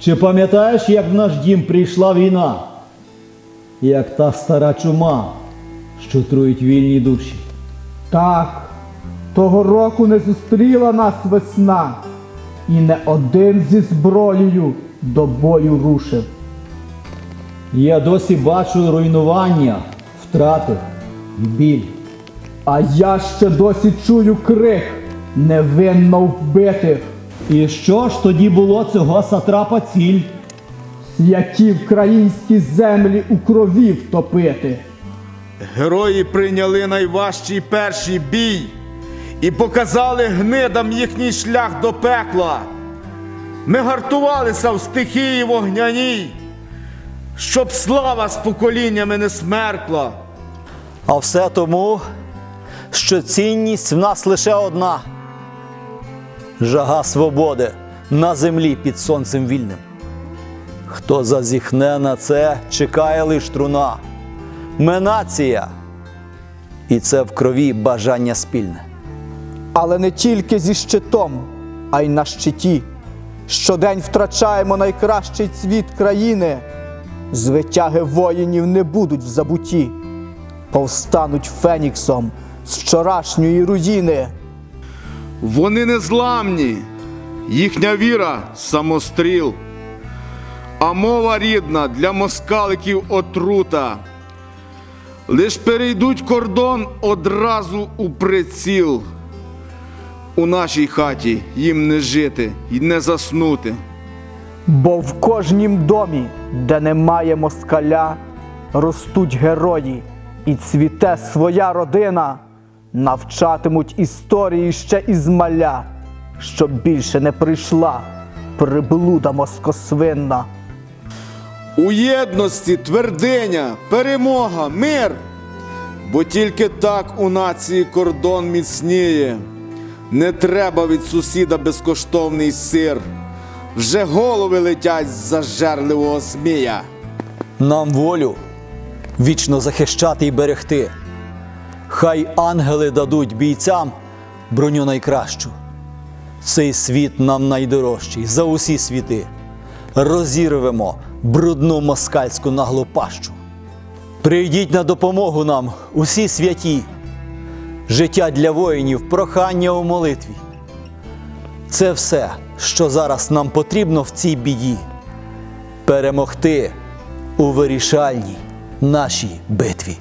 Чи пам'ятаєш, як в наш дім прийшла війна? Як та стара чума, що труїть вільні душі? Так, того року не зустріла нас весна, і не один зі зброєю до бою рушив. Я досі бачу руйнування, втрати і біль. А я ще досі чую крик невинно вбитих, І що ж тоді було цього сатрапа ціль? які вкраїнські землі у крові втопити. Герої прийняли найважчий перший бій і показали гнидам їхній шлях до пекла. Ми гартувалися в стихії вогняній, щоб слава з поколіннями не смеркла. А все тому, що цінність в нас лише одна жага свободи на землі під сонцем вільним. Хто зазіхне на це, чекає лиш труна. Ми нація, і це в крові бажання спільне. Але не тільки зі щитом, а й на щиті. Щодень втрачаємо найкращий цвіт країни. Звитяги воїнів не будуть в забуті, повстануть феніксом з вчорашньої руїни. Вони незламні, їхня віра самостріл, а мова рідна для москаликів отрута. Лиш перейдуть кордон одразу у приціл. У нашій хаті їм не жити і не заснути. Бо в кожнім домі, де немає москаля, ростуть герої, і цвіте своя родина, навчатимуть історії ще із маля, щоб більше не прийшла приблуда москосвинна. У єдності твердиня, перемога, мир. Бо тільки так у нації кордон міцніє. Не треба від сусіда безкоштовний сир. Вже голови летять з зажерливого змія. Нам волю вічно захищати і берегти. Хай ангели дадуть бійцям броню найкращу. Цей світ нам найдорожчий за усі світи. Розірвемо брудну москальську наглопащу. Прийдіть на допомогу нам усі святі. Життя для воїнів, прохання у молитві. Це все, що зараз нам потрібно в цій біді. Перемогти у вирішальній нашій битві.